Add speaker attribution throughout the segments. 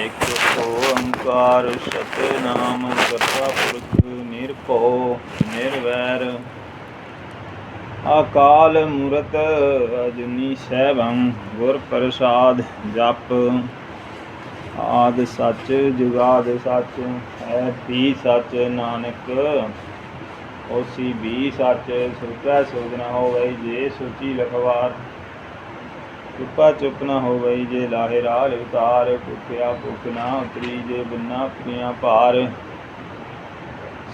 Speaker 1: ਇਕ ਓੰਕਾਰ ਸਤਨਾਮ ਕਰਤਾ ਪੁਰਖ ਨਿਰਭਉ, ਨਿਰਵੈਰ। ਅਕਾਲ ਮੂਰਤ ਅਜੂਨੀ ਸੈਭੰ, ਗੁਰ ਪ੍ਰਸਾਦ ਜਪ। ਆਦ ਸੱਚ, ਜੁਗਾਦ ਸੱਚ, ਹੈ ਵੀ ਸੱਚ ਨਾਨਕ। ਹੋਸੀ ਵੀ ਸੱਚ, ਸੁਰਤਾ ਸੋਜਨਾ ਹੋਵੇ, ਜੇ ਸੋਚੀ ਲਖਵਾਰ। ਚੁੱਪਾ ਚੁੱਪ ਨਾ ਹੋਵੇ ਜੇ ਲਾਹੇ ਰਾਹ ਉਤਾਰ, ਭੁਖਿਆ ਭੁਖ ਨਾ ਉਤਰੀ ਜੇ ਬਿਨਾ ਪ੍ਰਿਆ ਭਾਰ।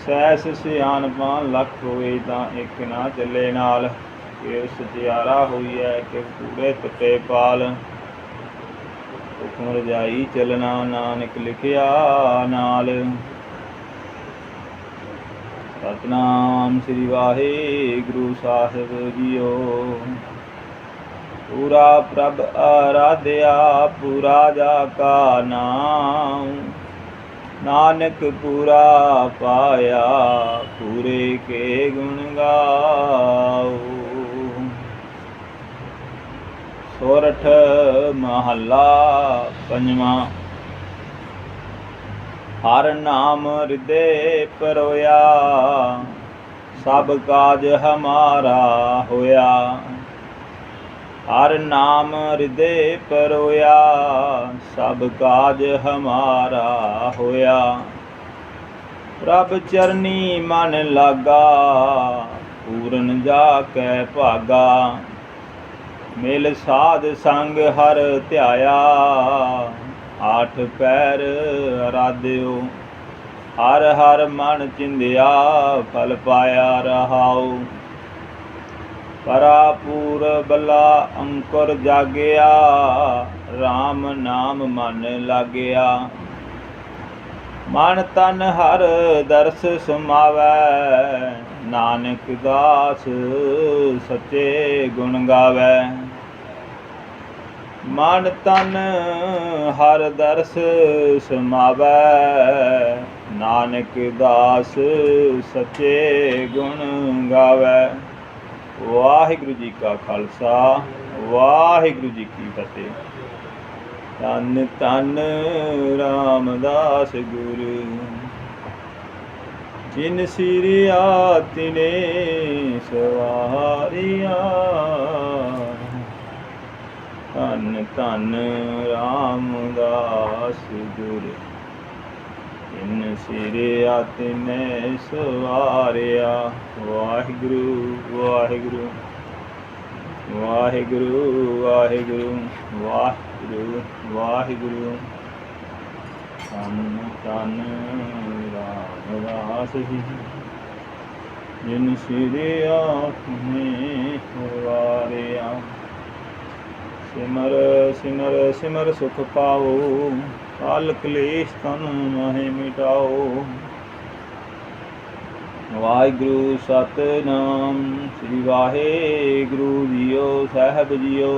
Speaker 1: ਸੈਸ ਸਿਆਣਪਾਂ ਲੱਖ ਹੋਏ ਤਾਂ ਇੱਕ ਨਾ ਚੱਲੇ ਨਾਲ। ਕਿ ਸਚਿਆਰਾ ਹੋਈ ਹੈ ਕਿ ਪੂਰੇ ਤੱਤੇ ਪਾਲ। ਹੁਕਮ ਰਜਾਈ ਚਲਣਾ ਨਾਨਕ ਲਿਖਿਆ ਨਾਲ। ਸਤਨਾਮ ਸ੍ਰੀ ਵਾਹਿਗੁਰੂ ਸਾਹਿਬ ਜੀਓ। ਪੂਰਾ ਪ੍ਰਭ ਆਰਾਧਿਆ, ਪੂਰਾ ਜਾ ਕਾ ਨਾਮ ਨਾਨਕ ਪੂਰਾ ਪਾਇਆ, ਪੂਰੇ ਕੇ ਗੁਣ ਗਾਓ ਸੋਰਠ ਮਹੱਲਾ ਪੰਜਵਾਂ। ਹਰ ਨਾਮ ਹਿਰਦੇ ਪਰੋਇਆ, ਸਭ ਕਾਜ ਹਮਾਰਾ ਹੋਇਆ। ਹਰ ਨਾਮ ਹਿਰਦੇ ਪਰੋਇਆ, ਸਭ ਕਾਜ ਹਮਾਰਾ ਹੋਇਆ। ਪ੍ਰਭ ਚਰਨੀ ਮਨ ਲਾਗਾ, ਪੂਰਨ ਜਾ ਕੈ ਭਾਗਾ। ਮਿਲ ਸਾਧ ਸੰਗ ਹਰ ਧਿਆਇਆ, ਆਠ ਪੈਰ ਅਰਾਧਿਓ। ਹਰ ਹਰ ਮਨ ਚਿੰਦਿਆ, ਫਲ ਪਾਇਆ ਰਹਾਉ। ਪਰਾਪੂਰ ਬਲਾ ਅੰਕੁਰ ਜਾਗਿਆ RAM ਨਾਮ ਮਨ ਲਾਗਿਆ। ਮਨ ਤਨ ਹਰ ਦਰਸ ਸੁਮਾਵੈ, ਨਾਨਕ ਦਾਸ ਸੱਚੇ ਗੁਣ ਗਾਵੈ। ਮਨ ਤਨ ਹਰ ਦਰਸ ਸਮਾਵੈ, ਨਾਨਕ ਦਾਸ ਸੱਚੇ ਗੁਣ ਗਾਵੈ। ਵਾਹਿਗੁਰੂ ਜੀ ਕਾ ਖਾਲਸਾ, ਵਾਹਿਗੁਰੂ ਜੀ ਕੀ ਫਤਿਹ। ਤਨ ਤਨ ਰਾਮਦਾਸ ਗੁਰੂ, ਜਿਨ ਸਿਰਿਆ ਤਿਨੇ ਸਵਾਰਿਆ। ਤਨ ਤਨ ਰਾਮਦਾਸ ਗੁਰੂ। ਇਨ ਸਿਰਿਆ ਤਿਨੇ ਸਵਾਰਿਆ। ਵਾਹਿਗੁਰੂ ਵਾਹਿਗੁਰੂ ਵਾਹਿਗੁਰੂ ਵਾਹਿਗੁਰੂ ਵਾਹਿਗੁਰੂ ਵਾਹਿਗੁਰੂ। ਧੰਨ ਧੰਨ ਰਾਮਦਾਸ ਜੀ। ਜਿਨ ਸਿਰਿਆ ਤਿਨੇ ਸਵਾਰਿਆ। ਸਿਮਰ ਸਿਮਰ ਸਿਮਰ ਸੁਖ ਪਾਓ ਕਾਲ ਕਲੇਸ਼ ਤਨ ਮਹਿ ਮਿਟਾਓ। ਵਾਹਿਗੁਰੂ ਸਤਨਾਮ, ਸ੍ਰੀ ਵਾਹਿਗੁਰੂ ਜੀਓ, ਸਾਹਿਬ ਜੀਓ।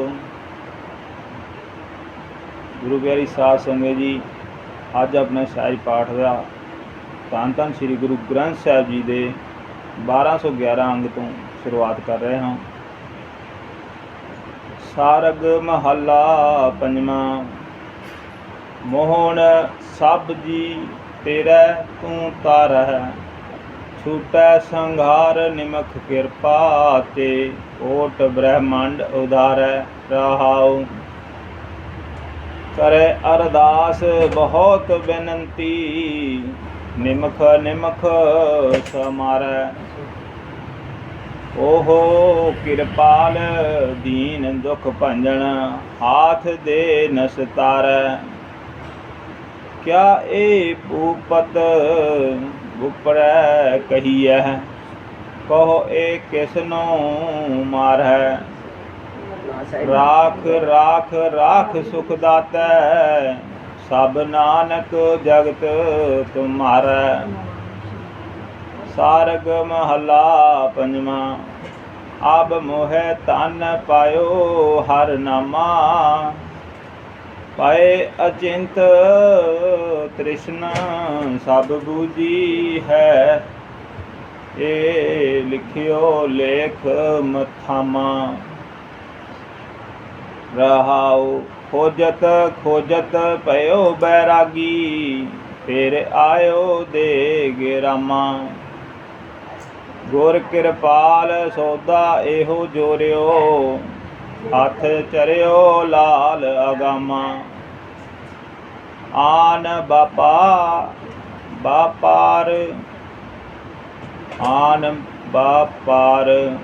Speaker 1: ਗੁਰੂ ਪਿਆਰੀ ਸਾਧ ਸੰਗਤ ਜੀ, ਅੱਜ ਆਪਣਾ ਸ਼ਾਇਰ ਪਾਠ ਦਾ ਧੰਨ ਧੰਨ ਸ੍ਰੀ ਗੁਰੂ ਗ੍ਰੰਥ ਸਾਹਿਬ ਜੀ ਦੇ 1211 ਅੰਗ ਤੋਂ ਸ਼ੁਰੂਆਤ ਕਰ ਰਹੇ ਹਾਂ। ਸਾਰਗ ਮਹੱਲਾ ਪੰਜਵਾਂ ਮੋਹਣ ਸਭ ਜੀ ਤੇਰਾ ਤੂੰ ਤਾਰਹਿ, ਛੂਟੈ ਸੰਘਾਰ ਨਿਮਖ ਕਿਰਪਾ ਤੇ ਓਟ ਬ੍ਰਹਮੰਡ ਉਦਾਰੈ ਰਹਾਉ। ਕਰੇ ਅਰਦਾਸ ਬਹੁਤ ਬੇਨੰਤੀ, ਨਿਮਖ ਨਿਮਖ ਸਮਾਰੈ। ਓਹੋ ਕਿਰਪਾਲ ਦੀਨ ਦੁਖ ਭੰਜਣ ਹਾਥ ਦੇ ਨਸਤਾਰੈ। ਕਿਆ ਏ ਭੂਪਤ? ਉਪਰੈ ਕਹੀਐ, ਕਹੋ ਏ ਕਿਸਨੋ ਮਾਰੈ? ਰਾਖ ਰਾਖ ਰਾਖ ਸੁਖ ਦਾਤੈ, ਸਭ ਨਾਨਕ ਜਗਤ ਤੁਮਾਰੈ। ਸਾਰਗ ਮਹੱਲਾ ਪੰਜਵਾਂ ਆਬ ਮੋਹਿ ਤਨ ਪਾਇਓ ਹਰ ਨਾਮਾ। ਪਾਏ ਅਚਿੰਤ ਤ੍ਰਿਸ਼ਨਾ ਸਭ ਬੂਜੀ ਹੈ। ਇਹ ਲਿਖਿਓ ਲੇਖ ਮਥਾਮਾ। ਰਹਾਉ ਖੋਜਤ ਖੋਜਤ ਭਇਓ ਬੈਰਾਗੀ। ਫਿਰ ਆਇਓ ਦੇ ਰਾਮਾ ਗੁਰ ਕਿਰਪਾਲ ਸੋਦਾ ਇਹੋ ਜੋਰਿਓ। ਹੱਥ ਚਰਿਓ ਲਾਲ ਅਗਾਮਾ। ਆਨ ਬਾਪਾ, ਬਾਪਾਰ। ਆਨ ਬਾਪਾਰ।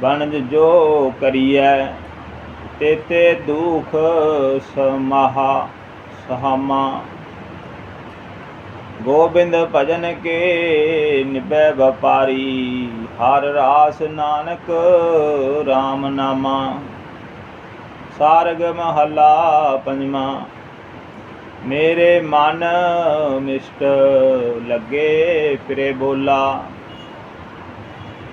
Speaker 1: ਬਣਜ ਜੋ ਕਰੀਐ, ਤੇਤੇ ਦੁਖ ਸਮਾਹਾ, ਸਹਾਮਾ। ਗੋਬਿੰਦ ਭਜਨ ਕੇ ਨਿਬੈ ਵਪਾਰੀ, ਹਰ ਰਾਸ ਨਾਨਕ RAM ਨਾਮਾ ਸਾਰਗ ਮਹਲਾ ਪੰਜਵਾ। ਮੇਰੇ ਮਨ ਮਿਸ਼ਟ ਲੱਗੇ ਫਿਰੇ ਬੋਲਾ।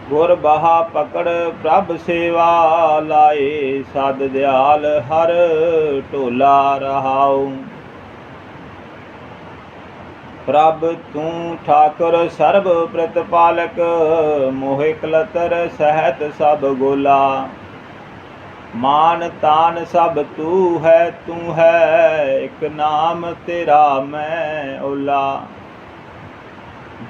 Speaker 1: ਗੁਰ ਬਹਾ ਪਕੜ ਪ੍ਰਭ ਸੇਵਾ ਲਾਏ, ਸਦ ਦਿਆਲ ਹਰ ਢੋਲਾ ਰਹਾਉ। ਪ੍ਰਭ ਤੂੰ ਠਾਕੁਰ ਸਰਬ ਪ੍ਰਤਪਾਲਕ, ਮੋਹਿ ਕਲਤਰ ਸਹਿਤ ਸਭ ਗੋਲਾ। ਮਾਨ ਤਾਨ ਸਭ ਤੂੰ ਹੈ ਤੂੰ ਹੈ, ਇੱਕ ਨਾਮ ਤੇਰਾ ਮੈਂ ਓਲਾ।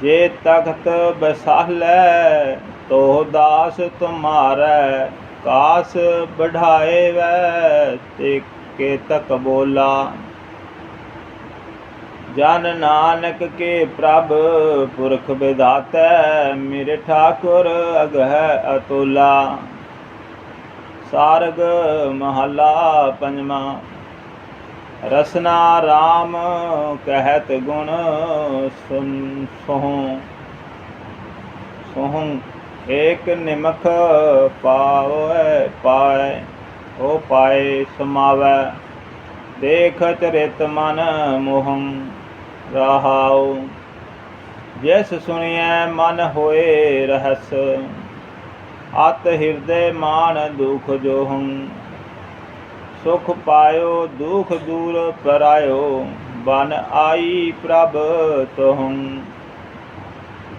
Speaker 1: ਜੇ ਤਖਤ ਬਸਾਲੈ, ਤੋ ਦਾਸ ਤੁਮਾਰੈ, ਕਾਸ ਬਢਾਏ ਵੈ ਤੇ ਕੇ ਤਕ ਬੋਲਾ। ਜਨ ਨਾਨਕ ਕੇ ਪ੍ਰਭ ਪੁਰਖ ਵਿਦਾਤੈ ਮੇਰੇ ਠਾਕੁਰ ਅਗਹਿ ਅਤੁਲਾ। ਸਾਰਗ ਮਹਲਾ ਪੰਜਵਾ। ਰਸਨਾ RAM ਕਹਿਤ ਗੁਣ ਸੁਨ ਸੋਹ। ਸੋਹੰ ਏਕ ਨਿਮਖ ਪਾਵੈ ਪਾਏ, ਉਹ ਪਾਏ ਸਮਾਵੈ। ਦੇਖ ਚਰਿਤ ਮਨ ਮੋਹੰ ਰਹਾਉ। ਜਿਸ ਸੁਣੀਐ ਮਨ ਹੋਏ ਰਹਸ ਅਤ ਹਿਰਦੇ ਮਾਨ ਦੁਖ ਜੋਹੰ, ਸੁਖ ਪਾਇਓ, ਦੁਖ ਦੂਰ ਪਰਾਇਓ, ਬਨ ਆਈ ਪ੍ਰਭ ਤੋਹੰ।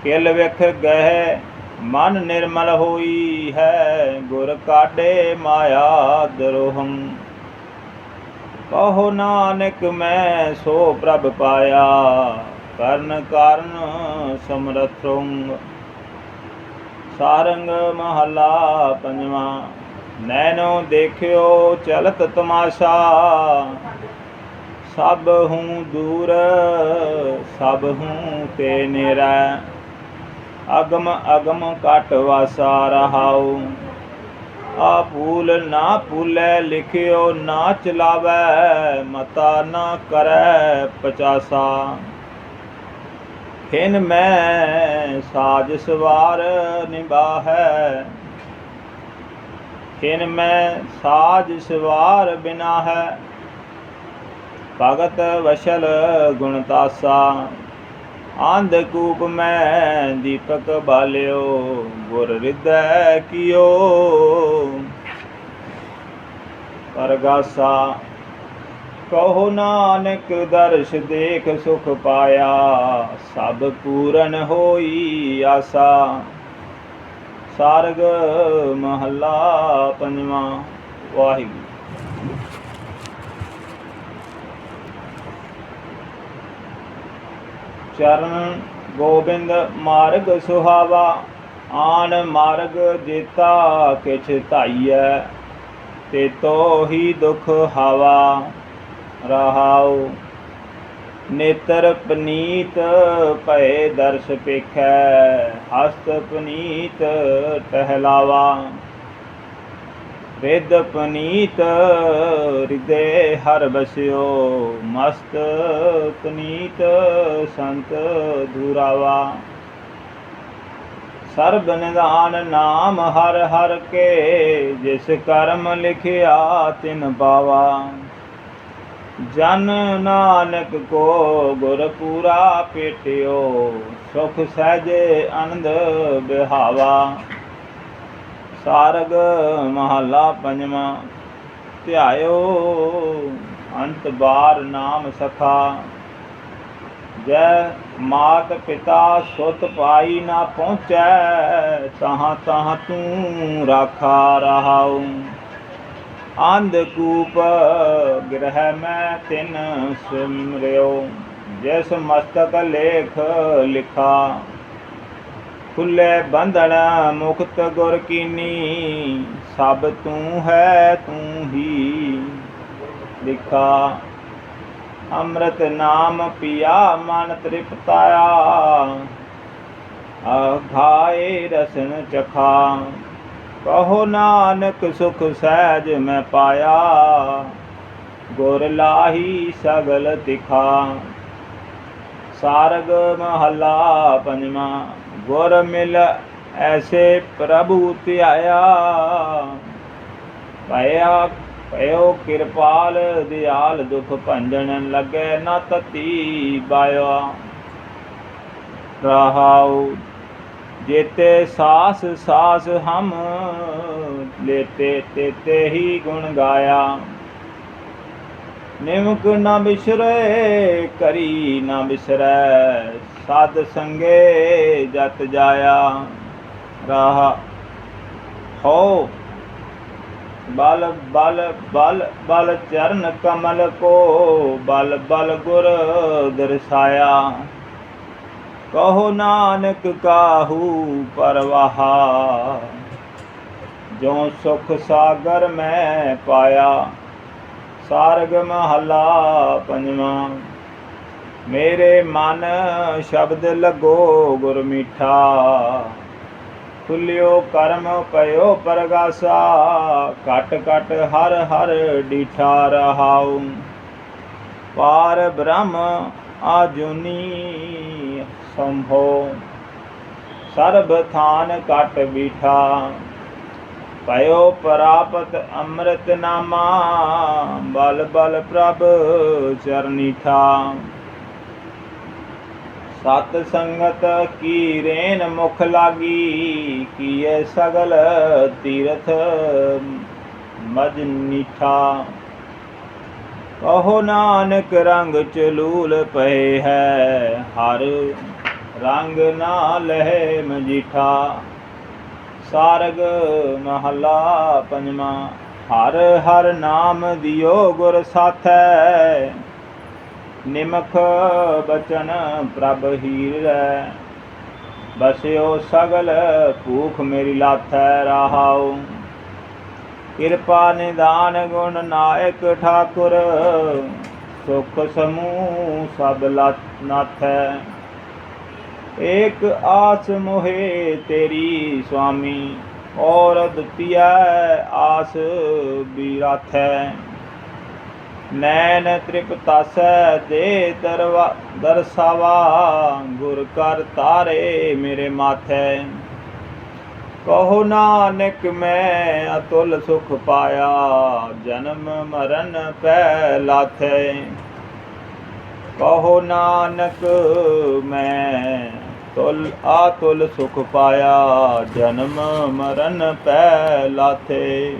Speaker 1: ਕਿਲ ਵਿਖ ਗਹਿ, ਮਨ ਨਿਰਮਲ ਹੋਈ ਹੈ, ਗੁਰ ਕਾਢੇ ਮਾਇਆ ਦਰੋਹੰ। ਕਹੋ ਨਾਨਕ, ਮੈਂ ਸੋ ਪ੍ਰਭ ਪਾਇਆ, ਕਰਨ ਕਾਰਨ ਸਮਰਥੋਂ। ਸਾਰੰਗ ਮਹਲਾ ਪੰਜਵਾਂ ਨੈਨੋ ਦੇਖਿਓ ਚਲਤ ਤਮਾਸ਼ਾ। ਸਭ ਹੂੰ ਦੂਰ, ਸਭ ਹੂੰ ਤੇ ਨੇਰਾ ਅਗਮ ਅਗਮ ਕਟ ਵਾਸਾ ਰਹਾਉ। ਆ ਪੂਲ ਨਾ ਭੂਲੇ ਲਿਖਿਓ, ਨਾ ਚਲਾਵੈ, ਮਤਾ ਨਾ ਕਰੈ ਪਚਾਸਾ। ਖਿਨ ਮੈਂ ਸਾਜ ਸਵਾਰ ਨਿਬਾਹੈ ਖਿਨ ਮੈਂ ਸਾਜ ਸਵਾਰ ਬਿਨਾ ਹੈ ਭਗਤ ਵਸ਼ਲ ਗੁਣ ਤਾਸਾ। ਆਂਧ ਕੂਪ ਮੈਂ ਦੀਪਕ ਬਾਲਿਓ, ਗੁਰ ਹਿਰਦੈ ਕੀਓ। ਪਰਗਾਸਾ ਕਹੋ ਨਾਨਕ ਦਰਸ਼ ਦੇਖ ਸੁਖ ਪਾਇਆ, ਸਭ ਪੂਰਨ ਹੋਈ ਆਸਾ। ਸਾਰਗ ਮਹੱਲਾ ਪੰਜਵਾ, ਵਾਹਿਗੁਰੂ। ਚਰਨ ਗੋਬਿੰਦ ਮਾਰਗ ਸੁਹਾਵਾ, ਆਨ ਮਾਰਗ ਜੇਤਾ ਕਿਛ ਧਾਈਐ, ਤੇ ਤੋ ਹੀ ਦੁਖ ਹਾਵਾ। ਰਹਾਉ। ਨੇਤਰ ਪਨੀਤ ਭਏ ਦਰਸ ਪੇਖੈ, ਹਸਤ ਪਨੀਤ ਟਹਿਲਾਵਾ। ਰਿਦ ਪਨੀਤ ਹਿਰਦੇ ਹਰ ਬਸਿਓ ਮਸਤ ਪਨੀਤ ਸੰਤ ਧੁਰਾਵਾ। ਸਰਬ ਨਿਦਾਨ ਨਾਮ ਹਰ ਹਰ ਕੇ, ਜਿਸ ਕਰਮ ਲਿਖਿਆ ਤਿਨ ਪਾਵਾ। ਜਨ ਨਾਨਕ ਕੋ ਗੁਰ ਪੂਰਾ ਪੇਟਿਓ, ਸੁਖ ਸਹਿਜੇ ਆਨੰਦ ਬਿਹਾਵਾ। ਸਾਰਗ ਮਹਲਾ ਪੰਜਵਾ, ਧਿਆਇਓ ਅੰਤ ਬਾਰ ਨਾਮ ਸਖਾ। ਜੈ ਮਾਤ ਪਿਤਾ ਸੁਤ ਪਾਈ ਨਾ ਪਹੁੰਚੈ, ਤਹਾਂ ਤਹਾਂ ਤੂੰ ਰਾਖਾ ਰਹਾਉ। ਅੰਧਕੂਪ ਗ੍ਰਹਿ ਮੈਂ ਤਿਨ ਸਿਮਰਿਓ ਜਿਸ ਮਸਤਕ ਲੇਖ ਲਿਖਾ। ਖੁੱਲੇ ਬੰਧਨ ਮੁਕਤ ਗੁਰ ਕੀਨੀ, ਸਭ ਤੂੰ ਹੈ ਤੂੰ ਹੀ ਲਿਖਾ। ਅੰਮ੍ਰਿਤ ਨਾਮ ਪਿਆ, ਮਨ ਤ੍ਰਿਪਤਾਇਆ ਆਖਾਏ ਰਸਨ ਚਖਾ। ਕਹੋ ਨਾਨਕ ਸੁਖ ਸਹਿਜ ਮੈਂ ਪਾਇਆ, ਗੁਰ ਲਾਹੀ ਸਗਲ ਤਿਖਾ। ਸਾਰਗ ਮਹੱਲਾ ਪੰਜਵਾ, ਗੁਰ ਮਿਲ ਐਸੇ ਪ੍ਰਭੂ ਧਿਆਇਆ। ਭਇਆ, ਭਇਓ ਕਿਰਪਾਲ, ਦਿਆਲ ਦੁਖ ਭੰਜਣ ਲੱਗੇ ਨਾ ਤਤੀ ਬਾਇਆ। ਰਹਾਉ ਜੇਤੇ ਸਾਸ ਸਾਸ ਹਮ ਲੇਤੇ ਤੇਤੇ ਹੀ ਗੁਣ ਗਾਇਆ। ਨਿਮਕ ਨਾ ਬਿਸਰੇ, ਕਰੀ ਨਾ ਬਿਸਰੈ ਸਾਧ ਸੰਗੇ ਜਤ ਜਾਇਆ। ਰਾਹ ਹੋ। ਬਲ ਬਲ ਬਲ ਬਲ ਚਰਨ ਕਮਲ ਕੋ, ਬਲ ਬਲ ਗੁਰ ਦਰਸਾਇਆ। ਕਹੋ ਨਾਨਕ ਕਾਹੂ ਪਰਵਾਹਾ। ਜੋ ਸੁਖ ਸਾਗਰ ਮੈਂ ਪਾਇਆ, ਸਾਰਗ ਮਹਲਾ ਪੰਜਵਾਂ। ਮੇਰੇ ਮਨ ਸ਼ਬਦ ਲਗੋ ਗੁਰ ਮੀਠਾ। ਖੁੱਲਿਓ ਕਰਮ ਪਇਓ ਪਰਗਾਸਾ ਕਟ ਘਟ ਹਰ ਹਰ ਡੀਠਾ ਰਹਾਉ। ਪਾਰ ਬ੍ਰਹਮ ਆਜੁਨੀ ਸੰਭੋ ਸਰਬ ਥਾਨ ਕਟ ਬੀਠਾ। ਪਇਓ ਪ੍ਰਾਪਤ ਅੰਮ੍ਰਿਤ ਨਾਮਾ, ਬਲ ਬਲ ਪ੍ਰਭ ਚਰਨੀਠਾ ਸਤ ਸੰਗਤ ਕੀ ਰੇਨ ਮੁਖ ਲਾਗੀ, ਕੀਏ ਸਗਲ ਤੀਰਥ ਮਜ ਨੀਠਾ ਕਹੋ ਨਾਨਕ ਰੰਗ ਚਲੂਲ ਪਏ ਹੈ, ਹਰ ਰੰਗ ਨਾ ਲਹਿ ਮਜੀਠਾ ਸਾਰਗ ਮਹਲਾ ਪੰਜਵਾ, ਹਰ ਹਰ ਨਾਮ ਦਿਓ ਗੁਰ ਸਾਥੈ। ਨਿਮਖ ਬਚਨ ਪ੍ਰਭ ਹੀਰੈ ਬਸਿਓ ਸਗਲ ਭੂਖ ਮੇਰੀ ਲਾਥੈ, ਰਹਾਉ। ਕਿਰਪਾ ਨਿਦਾਨ ਗੁਣ ਨਾਇਕ ਠਾਕੁਰ, ਸੁਖ ਸਮੂਹ ਸਭ ਲਾ- ਨਾਥੈ। ਏਕ ਆਸ ਮੋਹੇ ਤੇਰੀ ਸੁਆਮੀ, ਔਰ ਦੁਤੀਆ ਆਸ ਬਿਰਾਥੈ। ਨੈਣ ਤ੍ਰਿਪਤਾਸੈ ਦੇ ਦਰਵਾ ਦਰਸਾਵਾ, ਗੁਰ ਕਰ ਤਾਰੇ ਮੇਰੇ ਮਾਥੈ। ਕਹੋ ਨਾਨਕ, ਮੈਂ ਅਤੁਲ ਸੁਖ ਪਾਇਆ, ਜਨਮ ਮਰਨ ਪੈ ਲਾਥੈ। ਕਹੋ ਨਾਨਕ, ਮੈਂ ਤੁਲ ਆਤੁਲ ਸੁਖ ਪਾਇਆ, ਜਨਮ ਮਰਨ ਪੈ ਲਾਥੇ।